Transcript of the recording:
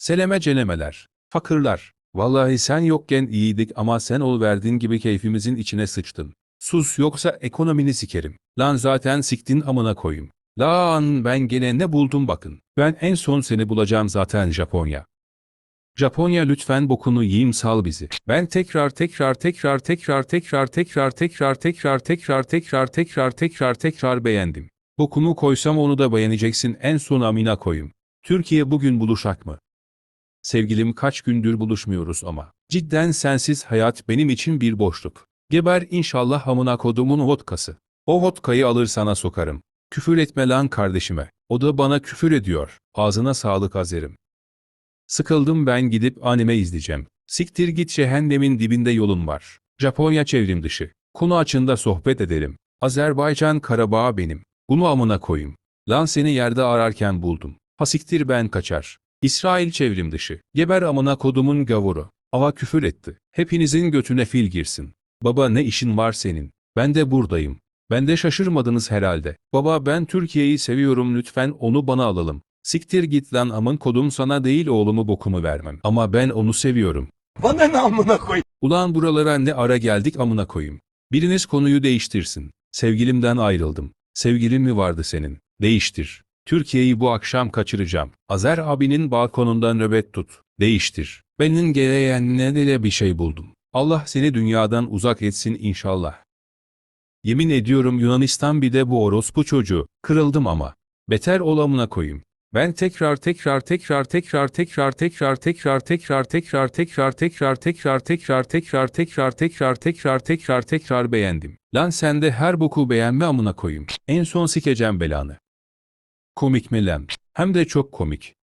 Seleme cenemeler. Fakırlar. Vallahi sen yokken iyiydik ama sen ol verdiğin gibi keyfimizin içine sıçtın. Sus yoksa ekonomini sikerim. Lan zaten siktin amına koyayım. Lan ben gene ne buldum bakın. Ben en son seni bulacağım zaten Japonya. Japonya lütfen bokunu yiyeyim sal bizi. Ben tekrar tekrar tekrar tekrar tekrar tekrar tekrar tekrar tekrar tekrar tekrar tekrar tekrar beğendim. Bokumu koysam onu da beğeneceksin en son amina koyayım. Türkiye bugün buluşak mı? Sevgilim kaç gündür buluşmuyoruz ama. Cidden sensiz hayat benim için bir boşluk. Geber inşallah amına kodumun vodkası. O vodkayı alır sana sokarım. Küfür etme lan kardeşime. O da bana küfür ediyor. Ağzına sağlık azerim. Sıkıldım ben gidip anime izleyeceğim. Siktir git cehennemin dibinde yolun var. Japonya çevrim dışı. Konu açında sohbet edelim. Azerbaycan Karabağ benim. Bunu amına koyayım. Lan seni yerde ararken buldum. Hasiktir ben kaçar. İsrail çevrim dışı. Geber amına kodumun gavuru. Ava küfür etti. Hepinizin götüne fil girsin. Baba ne işin var senin? Ben de buradayım. Ben de şaşırmadınız herhalde. Baba ben Türkiye'yi seviyorum lütfen onu bana alalım. Siktir git lan amın kodum sana değil oğlumu bokumu vermem. Ama ben onu seviyorum. Bana ne amına koy. Ulan buralara ne ara geldik amına koyayım. Biriniz konuyu değiştirsin. Sevgilimden ayrıldım. Sevgilin mi vardı senin? Değiştir. Türkiye'yi bu akşam kaçıracağım. Azer abinin balkonunda nöbet tut. Değiştir. Benim gereğenine de bir şey buldum. Allah seni dünyadan uzak etsin inşallah. Yemin ediyorum Yunanistan bir de bu orospu çocuğu. Kırıldım ama. Beter ol amına koyayım. Ben tekrar tekrar tekrar tekrar tekrar tekrar tekrar tekrar tekrar tekrar tekrar tekrar tekrar tekrar tekrar tekrar tekrar tekrar tekrar beğendim. Lan sen de her boku beğenme amına koyayım. En son sikeceğim belanı. Komik mi lan? Hem de çok komik.